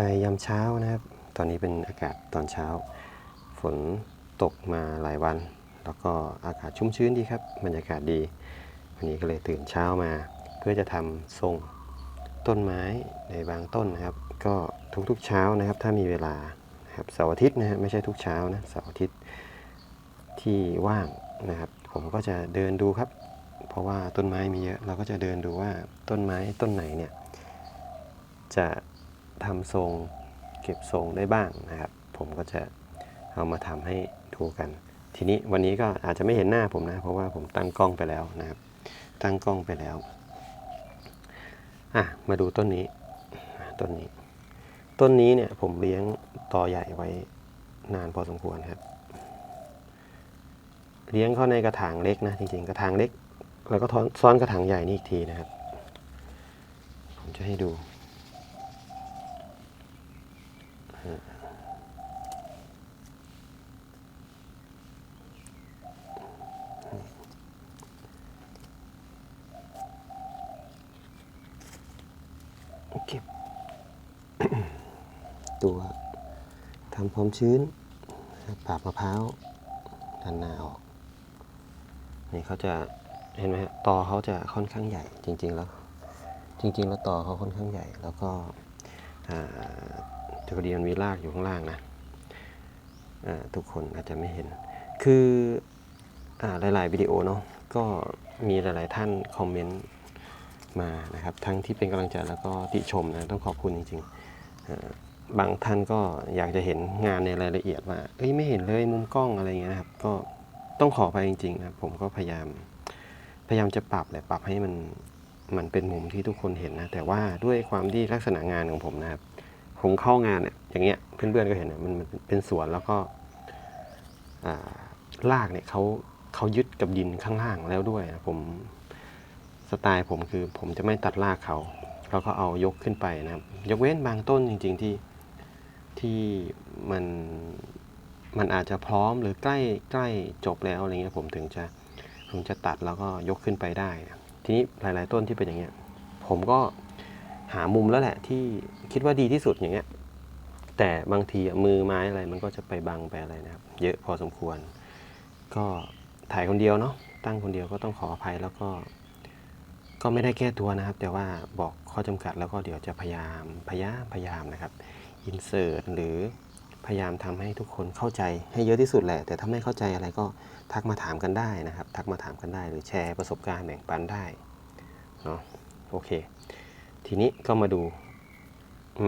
ส่ยามเช้านะครับ ตอนนี้เป็นอากาศตอนเช้า ฝนตกมาหลายวัน แล้วก็อากาศชุ่มชื้นดีครับ บรรยากาศดี วันนี้ก็เลยตื่นเช้ามา เพื่อจะทำทรงต้นไม้ในบางต้นนะครับ ก็ทุกๆเช้านะครับ ถ้ามีเวลาครับเสาร์อาทิตย์นะฮะไม่ใช่ทุกเช้านะเสาร์อาทิตย์ที่ว่างนะครับ ผมก็จะเดินดูครับ เพราะว่าต้นไม้มีเยอะเราก็จะเดินดูว่าต้นไม้ต้นไหนเนี่ยจะ ทำทรงเก็บทรงได้บ้างนะครับ ผมก็จะเอามาทำให้ดูกัน ทีนี้วันนี้ก็อาจจะไม่เห็นหน้าผมนะ เพราะว่าผมตั้งกล้องไปแล้วนะครับ ตั้งกล้องไปแล้วอะมาดูต้นนี้ต้นนี้ ต้นนี้เนี่ยผมเลี้ยงตอใหญ่ไว้นานพอสมควรครับ เลี้ยงเข้าในกระถางเล็กนะจริงๆกระถางเล็ก แล้วก็ซ้อนกระถางใหญ่นี่อีกทีนะครับ ผมจะให้ดู เก็บตัวทำความชื้นปาบมะพร้าวดันหนาออก นี่เขาจะเห็นไหมฮะตอเขาจะค่อนข้างใหญ่จริง ๆ แล้ว จริง ๆ แล้วตอเขาค่อนข้างใหญ่แล้วก็ อ่าจุกดีมันมีรากอยู่ข้างล่างนะทุกคนอาจจะไม่เห็น คืออหลาย ๆ วิดีโอเนาะก็มีหลาย ๆ ท่านคอมเมนต์มานะครับ ทั้งที่เป็นกำลังใจแล้วก็ติชมนะต้องขอบคุณจริงๆบางท่านก็อยากจะเห็นงานในรายละเอียดว่าเอ้ยไม่เห็นเลยมุมกล้องอะไรเงี้ยนะครับ ก็ต้องขอไปจริงๆนะผมก็พยายามพยายามจะปรับแหละปรับให้มันมันเป็นมุมที่ทุกคนเห็นนะ แต่ว่าด้วยความที่ลักษณะงานของผมนะครับ ผมเข้างานเนี่ยอย่างเงี้ยเพื่อนๆก็เห็นนะมันมันเป็นสวนแล้วก็อ่ากเนี่ยเขาเขายึดกับดินข้างล่างแล้วด้วยนะผมสไตล์ผมคือผมจะไม่ตัดรากเขาแล้วก็เอายกขึ้นไปนะครับ ยกเว้นบางต้นจริง ๆที่ที่มันมันอาจจะพร้อมหรือใกล้ใกล้จบแล้วอะไรเงี้ยผมถึงจะผมจะตัดแล้วก็ยกขึ้นไปได้นะทีนี้หลาย ๆ ต้นที่เป็นอย่างเงี้ยผมก็ หามุมแล้วแหละที่คิดว่าดีที่สุดอย่างเงี้ยแต่บางทีมือไม้อะไรมันก็จะไปบังไปอะไรนะครับ เยอะพอสมควร ก็ถ่ายคนเดียวเนาะตั้งคนเดียวก็ต้องขออภัยแล้วก็ ก็ไม่ได้แก้ตัวนะครับ แต่ว่าบอกข้อจำกัดแล้วก็เดี๋ยวจะพยายามพยายามพยายามนะครับอินเสิร์ตหรือพยายามทำให้ทุกคนเข้าใจให้เยอะที่สุดแหละ แต่ถ้าไม่เข้าใจอะไรก็ทักมาถามกันได้นะครับ ทักมาถามกันได้หรือแชร์ประสบการณ์แบ่งปันได้เนาะโอเค ทีนี้ก็มาดู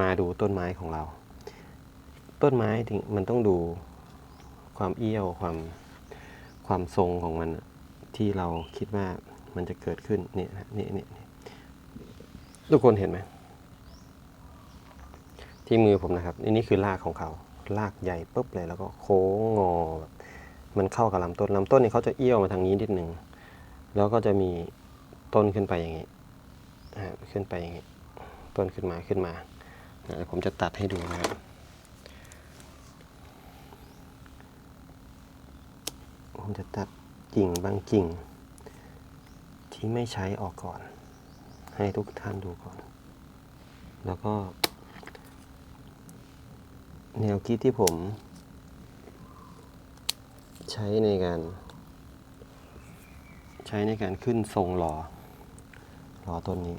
มาดูต้นไม้ของเรา ต้นไม้ถึงมันต้องดูความเอี้ยวความความทรงของมันที่เราคิดว่ามันจะเกิดขึ้นเนี่ยนะนี่นี่นี่ทุกคนเห็นไหมที่มือผมนะครับนี่นี่คือรากของเขารากใหญ่ปุ๊บเลยแล้วก็โค้งงอแบบมันเข้ากับลำต้นลำต้นนี่เขาจะเอี้ยวมาทางนี้นิดหนึ่งแล้วก็จะมีต้นขึ้นไปอย่างนี้ขึ้นไปอย่างนี้ ต้นขึ้นมาขึ้นมาผมจะตัดให้ดูนะครับผมจะตัดกิ่งบางกิ่ง ที่ไม่ใช้ออกก่อน ให้ทุกท่านดูก่อน แล้วก็ แนวคิดที่ผม ใช้ในการ ใช้ในการขึ้นทรงหลอหล่อต้นนี้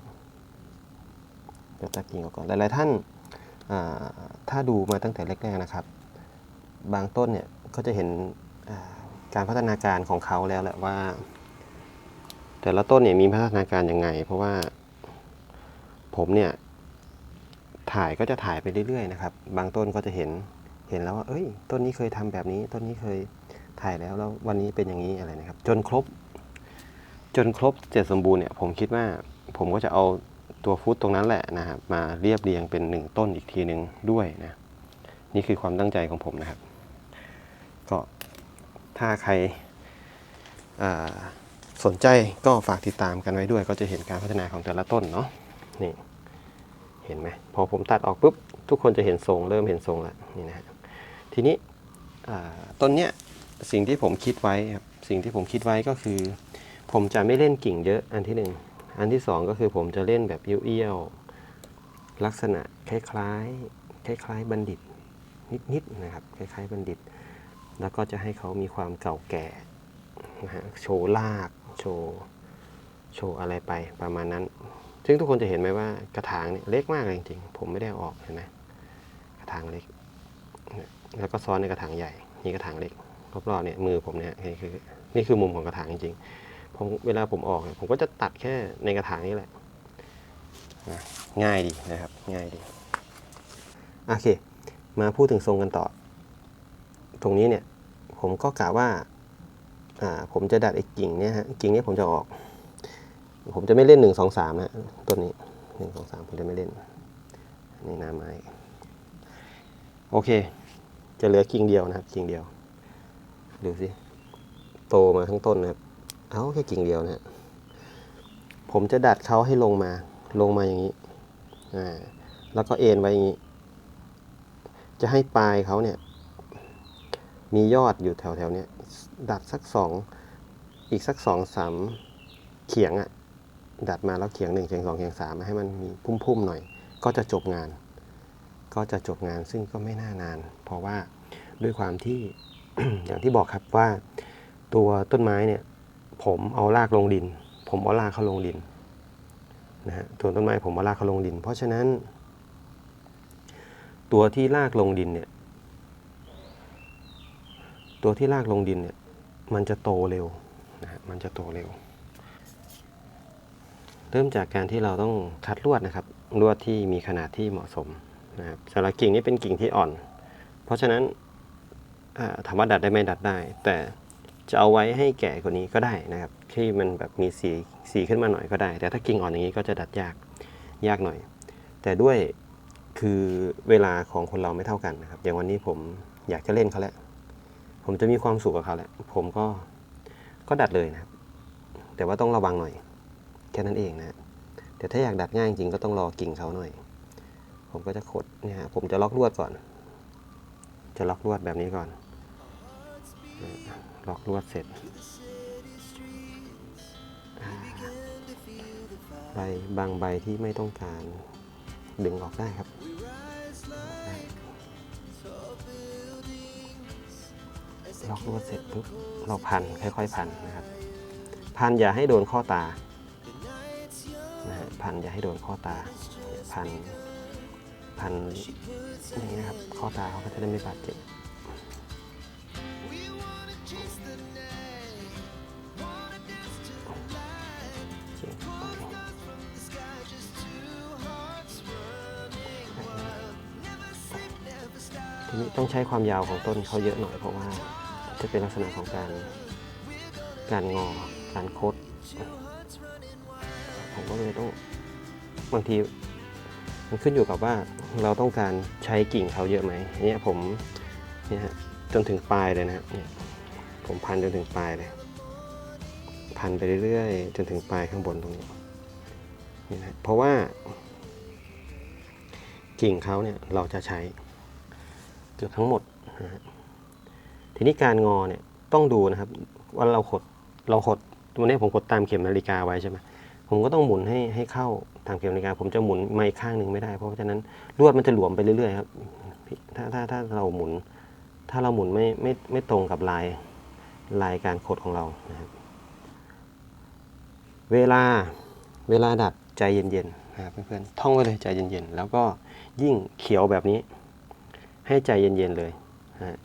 เดี๋ยวตัดกิ่งออกก่อน หลายๆท่านาถ้าดูมาตั้งแต่แรกๆนะครับ บางต้นเนี่ยก็จะเห็นการพัฒนาการของเขาแล้วแหละว่า แต่ละต้นเนี่ยมีพัฒนาการยังไง เพราะว่าผมเนี่ยถ่ายก็จะถ่ายไปเรื่อยๆนะครับ บางต้นก็จะเห็นเห็นแล้วว่า เอ้ย ต้นนี้เคยทำแบบนี้ ต้นนี้เคยถ่ายแล้วแล้ววันนี้เป็นอย่างนี้อะไรนะครับ จนครบ จนครบเสร็จสมบูรณ์เนี่ยผมคิดว่าผมก็จะเอา ตัวฟุตตรงนั้นแหละนะครับมาเรียบเรียงเป็นหนึ่งต้นอีกทีหนึ่งด้วยนะนี่คือความตั้งใจของผมนะครับ ก็ถ้าใครสนใจก็ฝากติดตามกันไว้ด้วย ก็จะเห็นการพัฒนาของแต่ละต้นเนาะนี่เห็นไหมพอผมตัดออกปุ๊บทุกคนจะเห็นทรงเริ่มเห็นทรงแล้วนี่นะฮะทีนี้ต้นเนี้ยสิ่งที่ผมคิดไว้ครับสิ่งที่ผมคิดไว้ก็คือ ผมจะไม่เล่นกิ่งเยอะอันที่หนึ่ง อันที่สองก็คือผมจะเล่นแบบเอี้ยวๆลักษณะคล้ายๆคล้ายๆบัณฑิตนิดๆนะครับคล้ายๆบัณฑิต แล้วก็จะให้เขามีความเก่าแก่นะฮะโชว์ลากโชว์โชว์อะไรไปประมาณนั้น ซึ่งทุกคนจะเห็นไหมว่ากระถางเนี่ยเล็กมากเลยจริงๆ ผมไม่ได้อออกเห็นไหมกระถางเล็ก แล้วก็ซ้อนในกระถางใหญ่นี่กระถางเล็กรอบๆเนี่ยมือผมเนี่ยนี่คือนี่คือมุมของกระถางจริงๆ ผมเวลาผมออกเนี่ยผมก็จะตัดแค่ในกระถางนี้แหละนะง่ายดีนะครับ ง่ายดี โอเค มาพูดถึงทรงกันต่อ ตรงนี้เนี่ย ผมก็กะว่า อ่า ผมจะดัดไอ้กิ่งเนี่ยฮะ กิ่งเนี้ผมจะออก ผมจะไม่เล่นหนึ่งสองสามฮะ ต้นนี้หนึ่งสองสามผมจะไม่เล่นอันนี่หน้าไม้ โอเค จะเหลือกิ่งเดียวนะครับ กิ่งเดียว ดูสิ โตมาทั้งต้นนะครับ เอาแค่กิ่งเดียวนะฮะผมจะดัดเขาให้ลงมา ลงมาอย่างนี้ อ่า แล้วก็เอ็นไว้อย่างนี้ จะให้ปลายเขาเนี่ย มียอดอยู่แถวแถวๆเนี้ย ดัดสักสอง อีกสักสองสามเขียงอะดัดมาแล้วเขียงหนึ่งเขียงสองเขียงสามมาให้มันมีพุ่มๆหน่อย ก็จะจบงาน ก็จะจบงานซึ่งก็ไม่น่านาน เพราะว่าด้วยความที่อย่างที่บอกครับว่าตัวต้นไม้เนี่ย ผมเอารากลงดิน ผมเอารากเข้าลงดินนะฮะตัวต้นไม้ผมเอารากเข้าลงดิน เพราะฉะนั้น ตัวที่รากลงดินเนี่ยตัวที่รากลงดินเนี่ยมันจะโตเร็วนะฮะมันจะโตเร็ว เริ่มจากการที่เราต้องคัดลวดนะครับลวดที่มีขนาดที่เหมาะสมนะครับสำหรับกิ่งนี้เป็นกิ่งที่อ่อน เพราะฉะนั้นถามว่าดัดได้ไหมดัดได้ แต่ จะเอาไว้ให้แก่กว่านี้ก็ได้นะครับ ที่มันแบบมีสีสีขึ้นมาหน่อยก็ได้ แต่ถ้ากิ่งอ่อนอย่างนี้ก็จะดัดยากยากหน่อย แต่ด้วยคือเวลาของคนเราไม่เท่ากันนะครับ อย่างวันนี้ผมอยากจะเล่นเขาแหล้วผมจะมีความสุขกับเขาแหละ ผมก็ก็ดัดเลยนะครับ แต่ว่าต้องระวังหน่อยแค่นั้นเองนะแต่ถ้าอยากดัดง่ายจริงๆก็ต้องรอกิ่งเขาหน่อย ผมก็จะขดเนี่ยผมจะล็อกลวดก่อน จะล็อกลวดแบบนี้ก่อน ล็อกลวดเสร็จใบบางใบที่ไม่ต้องการดึงออกได้ครับล็อกลวดเสร็จปุ๊บเราพันค่อยๆพันนะครับ พันอย่าให้โดนข้อตานะพันอย่าให้โดนข้อตา พันพันนี้นะครับข้อตาเขาก็จะได้ไม่บาดเจ็บ ต้องใช้ความยาวของต้นเขาเยอะหน่อยเพราะว่าจะเป็นลักษณะของการการงอ การคด ผมก็เลยต้องบางทีมันขึ้นอยู่กับว่าเราต้องการใช้กิ่งเขาเยอะไหมเนี่ยผมเนี่ยฮะจนถึงปลายเลยนะฮะเนี่ยผมพันจนถึงปลายเลย พันไปเรื่อยๆ จนถึงปลายข้างบนตรงนี้นี่นะเพราะว่ากิ่งเขาเนี่ยเราจะใช้ กือบทั้งหมดนะฮะทีนี้การงอเนี่ยต้องดูนะครับว่าเราขดเราขดตัวนี้ผมกดตามเข็มนาฬิกาไว้ใช่ไหมผมก็ต้องหมุนให้ให้เข้าตามเข็มนาฬิกา ผมจะหมุนไมาอีกข้างหนึ่งไม่ได้ เพราะฉะนั้นลวดมันจะหลวมไปเรื่อยๆครับถ้าถ้าถ้าเราหมุน ถ้าเราหมุนไม่ไม่ไม่ตรงกับลายลายการขดของเรานะครับเวลาเวลาดัดใจเย็นๆนะครับเพื่อนๆท่องไว้เลยใจเย็นๆ แล้วก็ยิ่งเขียวแบบนี้ ให้ใจเย็นๆเลย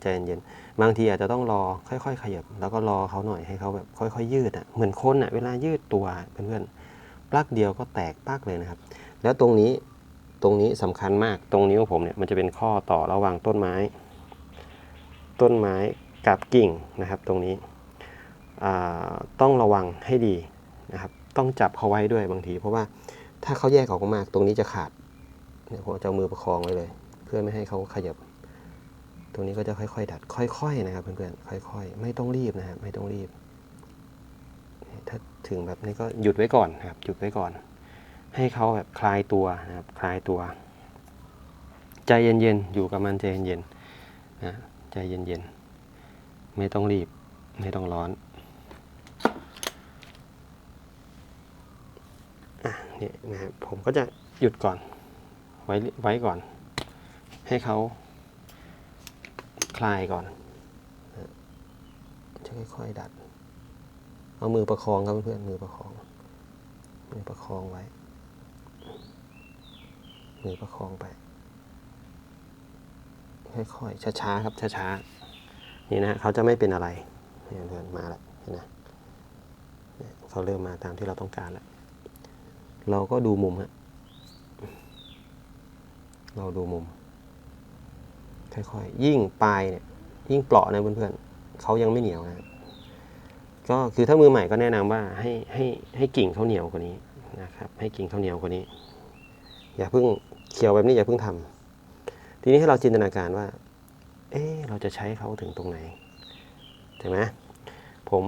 ใจเย็นๆบางทีอาจจะต้องรอค่อย ๆ ขยับ แล้วก็รอเขาหน่อยให้เขาแบบค่อย ๆ ยืดอะเหมือนคนอะเวลายืดตัวเพื่อนๆปลักเดียวก็แตกปลักเลยนะครับ แล้วตรงนี้ตรงนี้สำคัญมากตรงนิ้วผมเนี่ยมันจะเป็นข้อต่อระหว่างต้นไม้ ต้นไม้กับกิ่งนะครับตรงนี้ต้องระวังให้ดีนะครับ ต้องจับเขาไว้ด้วยบางที เพราะว่าถ้าเขาแยกออกมากตรงนี้จะขาดเนี่ยผมจะมือประคองไว้เลย เพื่อไม่ให้เขาขยับ ตรงนี้ก็จะค่อยๆ ดัด ค่อย ๆ นะครับเพื่อนๆ ค่อย ๆ ไม่ต้องรีบนะครับ ไม่ต้องรีบ ถ้าถึงแบบนี้ก็หยุดไว้ก่อนครับ หยุดไว้ก่อน ให้เขาแบบคลายตัวนะครับ คลายตัว ใจเย็นๆ อยู่กับมันใจเย็นๆ นะ ใจเย็นๆ ไม่ต้องรีบ ไม่ต้องร้อนอะเนี่ยนะครับ ผมก็จะหยุดก่อน ไว้ ไว้ก่อน ให้เขา คลายก่อนนะจะค่อยๆดัด เอามือประคองครับเพื่อนๆมือประคอง มือประคองไว้ มือประคองไป ค่อยๆช้าๆครับช้าๆนี่นะเขาจะไม่เป็นอะไรเนี่ยเพื่อนมาแล้วเห็นไหมเนี่ยเขาเริ่มมาตามที่เราต้องการแล้วเราก็ดูมุมฮะเราดูมุม ค่อยๆ ยิ่งปลายเนี่ยยิ่งเปราะนะเพื่อนๆเขายังไม่เหนียวนะก็คือถ้ามือใหม่ก็แนะนำว่าให้ให้ให้กิ่งเขาเหนียวกว่านี้นะครับ ให้กิ่งเขาเหนียวกว่านี้ อย่าเพิ่งเคี่ยวแบบนี้อย่าเพิ่งทำทีนี้ให้เราจินตนาการว่า เอ๊ะเราจะใช้เขาถึงตรงไหนใช่ไหมผม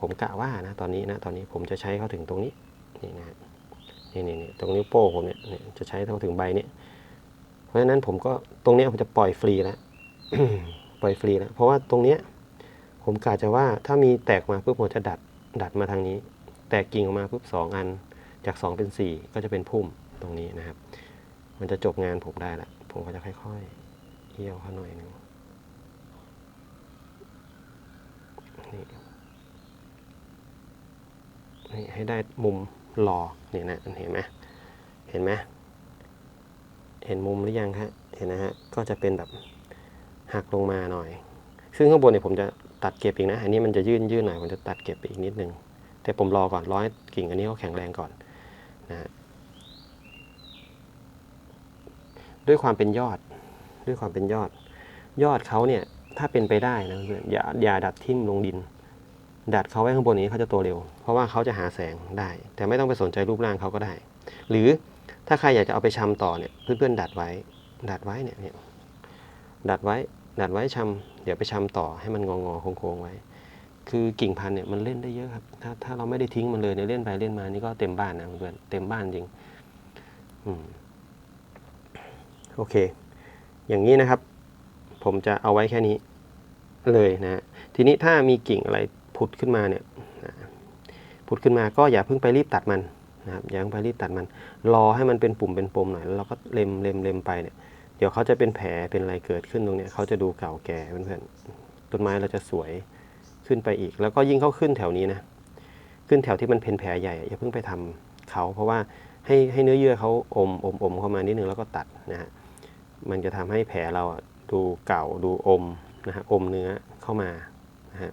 ผมกะว่านะตอนนี้นะตอนนี้ผมจะใช้เขาถึงตรงนี้นี่นะนี่นี่ตรงนิ้วโป้งผมเนี่ยจะใช้เขาถึงใบเนี้ย ราะฉะนั้นผมก็ตรงนี้ผมจะปล่อยฟรีแล้วปล่อยฟรีแล้วเพราะว่าตรงเนี้ยผมกะจะว่าถ้ามีแตกมาปุ๊บผมจะดัดดัดมาทางนี้ แตกกิ่งออกมาปุ๊บสองอันจากสองเป็นสี่ก็จะเป็นพุ่มตรงนี้นะครับ มันจะจบงานผมได้ละผมก็จะค่อยๆเอี่ยวเขาหน่อยนึงนี่นี่ให้ได้มุมหล่อเนี่ยนะเห็นไหมเห็นไหม เห็นมุมหรือยังฮะเห็นนะฮะก็จะเป็นแบบหักลงมาหน่อย ซึ่งข้างบนเนี่ยผมจะตัดเก็บอีกนะอันนี้มันจะยื่นยื่นหน่อยผมจะตัดเก็บไปอีกนิดนึงแต่ผมรอก่อนรอให้กิ่งอันนี้เขาแข็งแรงก่อนนะฮะด้วยความเป็นยอดด้วยความเป็นยอด ยอดเขาเนี่ยถ้าเป็นไปได้นะเพื่อนอย่าอย่าดัดทิ่มลงดิน ดัดเขาไว้ข้างบนนี้เขาจะโตเร็ว เพราะว่าเขาจะหาแสงได้ แต่ไม่ต้องไปสนใจรูปร่างเขาก็ได้ หรือ ถ้าใครอยากจะเอาไปชำต่อเนี่ยเพื่อนๆดัดไว้ ดัดไว้เนี่ยเนี่ยดัดไว้ ดัดไว้ชำเดี๋ยวไปชำต่อให้มันงองอๆโค้งๆไว้ คือกิ่งพันธุ์เนี่ยมันเล่นได้เยอะครับ ถ้าถ้าเราไม่ได้ทิ้งมันเลยเนี่ยเล่นไปเล่นมานี่ก็เต็มบ้านนะเพื่อนเต็มบ้านจริง อืมโอเค อย่างนี้นะครับ ผมจะเอาไว้แค่นี้เลยนะ ทีนี้ถ้ามีกิ่งอะไรผุดขึ้นมาเนี่ยผุดขึ้นมาก็อย่าเพิ่งไปรีบตัดมัน นะครับอย่าเพิ่งไปรีบตัดมัน รอให้มันเป็นปุ่มเป็นปมหน่อยแล้วเราก็เล็มเล็มเล็มไปเนี่ยเดี๋ยวเขาจะเป็นแผลเป็นอะไรเกิดขึ้นตรงเนี้ยเขาจะดูเก่าแก่เพื่อนๆต้นไม้เราจะสวยขึ้นไปอีก แล้วก็ยิ่งเขาขึ้นแถวนี้นะขึ้นแถวที่มันเป็นแผลใหญ่อย่าเพิ่งไปทำเขาเพราะว่าให้ให้เนื้อเยื่อเขาอมอมอมเข้ามานิดนึงแล้วก็ตัดนะฮะมันจะทำให้แผลเราดูเก่าดูอมนะฮะอมเนื้อเข้ามานะฮะ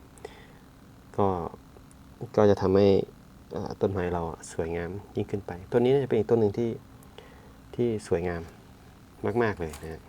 ก็ก็จะทำให้ ต้นไม้เราสวยงามยิ่งขึ้นไป ต้นนี้เนี่ยเป็นอีกต้นหนึ่งที่ที่สวยงามมาก ๆ เลยนะ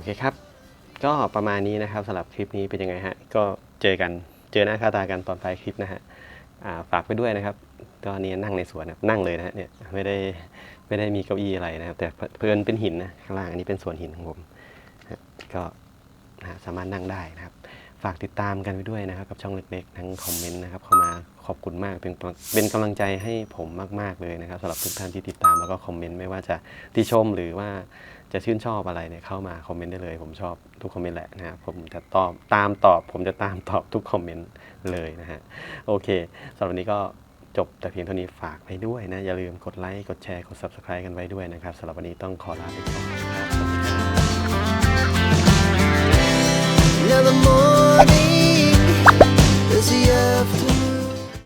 อเคครับ ก็ประมาณนี้นะครับสำหรับคลิปนี้เป็นยังไงฮะ ก็เจอกันเจอหน้าค่าตากันตอนปลายคลิปนะฮะาฝากไปด้วยนะครับตอนนี้นั่งในสวนนะนั่งเลยนะฮะเนี่ยไม่ได้ไม่ได้มีเก้าอี้อะไรนะครับ แต่เพลินเป็นหินนะข้างล่างอันนี้เป็นสวนหินของผมก็นะสามารถนั่งได้นะครับ ฝากติดตามกันไปด้วยนะครับ กับช่องเล็กๆ ทั้งคอมเมนต์นะครับเข้ามาขอบคุณมากเป็นเป็นกำลังใจให้ผมมาก ๆเลยนะครับสำหรับทุกท่านที่ติดตามแล้วก็คอมเมนต์ไม่ว่าจะติชมหรือว่า จะชื่นชอบอะไรเนี่ยเข้ามาคอมเมนต์ได้เลย ผมชอบทุกคอมเมนต์แหละนะครับผมจะตอบตามตอบ ผมจะตามตอบทุกคอมเมนต์เลยนะฮะโอเคสำหรับวันนี้ก็จบแต่เพียงเท่านี้ฝากไปด้วยนะ อย่าลืมกดไลค์กดแชร์กด Subscribe กันไว้ด้วยนะครับสำหรับวันนี้ต้องขอลาไปก่อนครับ Now the morning is the afternoon